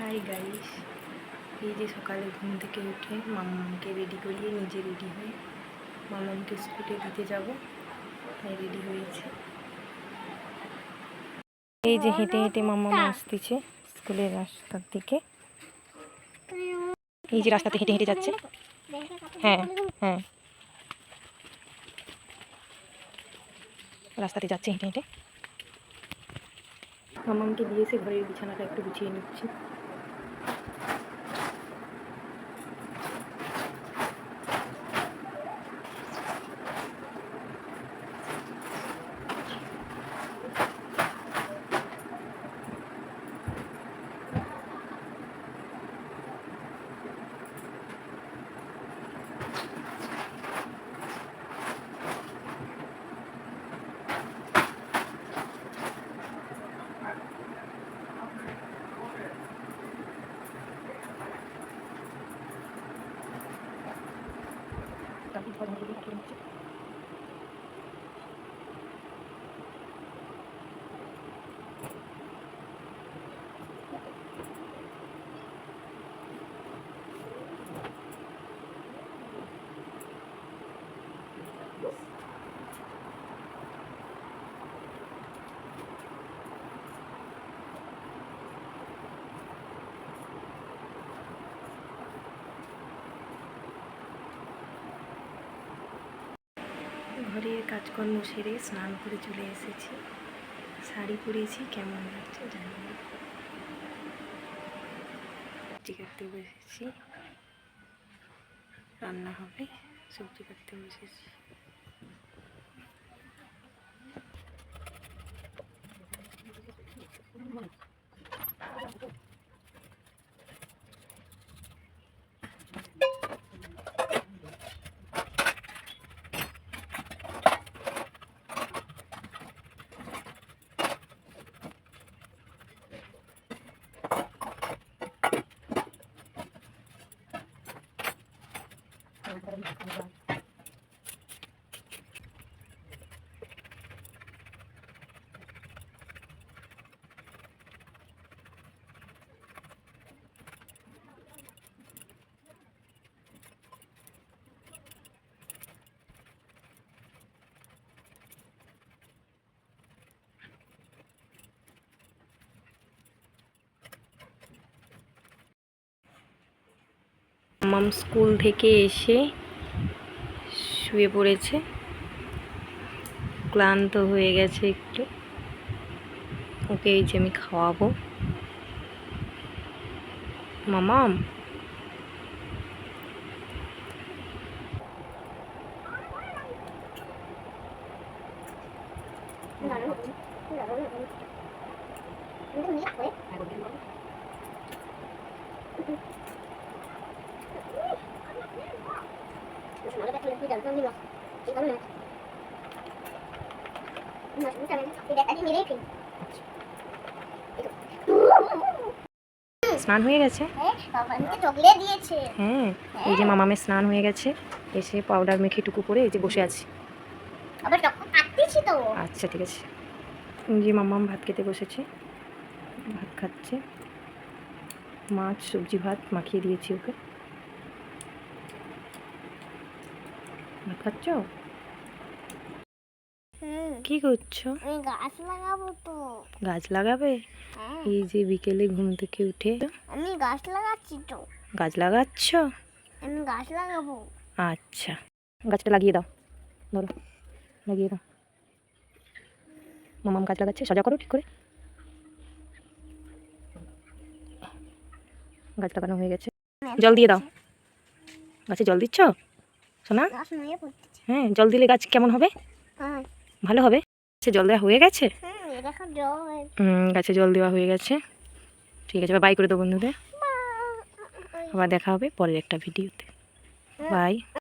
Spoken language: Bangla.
হাই গাইস এই যে সকালে ঘুম থেকে উঠে মামাকে রেডি করিয়ে নিজে রেডি হয়ে মামাকে স্কুলে দিতে যাব। তাই রেডি হয়েছে। এই যে হেঁটে হেঁটে মামা আসতেছে স্কুলের রাস্তার দিকে। এই যে রাস্তাতে হেঁটে হেঁটে যাচ্ছে। হ্যাঁ হ্যাঁ। রাস্তাতে যাচ্ছে হেঁটে হেঁটে। মামাকে দিয়েছে ঘরের বিছানাটা একটু গুছিয়ে নিচ্ছি। 还有咱们昨天 ঘরের কাজকর্ম সেরে স্নান করে চলে এসেছি। শাড়ি পরেছি, কেমন লাগছে জানি না। সবজি কাটতে বসেছি। রান্না হবে, সবজি কাটতে বসেছি। Yang. মাম স্কুল থেকে এসে শুয়ে পড়েছে। ক্লান্ত হয়ে গেছে একটু। ওকে এই যে আমি খাওয়াবো। মামাম স্নান হয়ে গেছে। হ্যাঁ এই যে মামামের স্নান হয়ে গেছে। এসে পাউডার মেখে টুকু করে এই যে বসে আছি। আচ্ছা ঠিক আছে। যে মামাম ভাত খেতে বসেছে। ভাত খাচ্ছে। মাছ, সবজি ভাত মাখিয়ে দিয়েছি ওকে। খাচ্ছ? কি করছ? গাছ লাগাবো তো। গাছ লাগাবে? হ্যাঁ। এই যে বিকেলে ঘুম থেকে উঠে। আমি গাছ লাগাচ্ছি তো। গাছ লাগাচ্ছ? আমি গাছ লাগাবো। আচ্ছা। গাছটা লাগিয়ে দাও। ধরো। লাগিয়ে দাও। মামাম গাছ লাগাচ্ছে সাজা করো ঠিক করে। গাছ লাগানো হয়ে গেছে। জল দিয়ে দাও। গাছে জল দিচ্ছ? শোনা হ্যাঁ জল দিলে গাছ কেমন হবে? হ্যাঁ। ভালো হবে? সে জল দেওয়া হয়ে গেছে? হুম, গাছে জল দেওয়া হয়ে গেছে। ঠিক আছে বাই করে দেবো বন্ধুদের। আবার দেখা হবে পরের একটা ভিডিওতে। বাই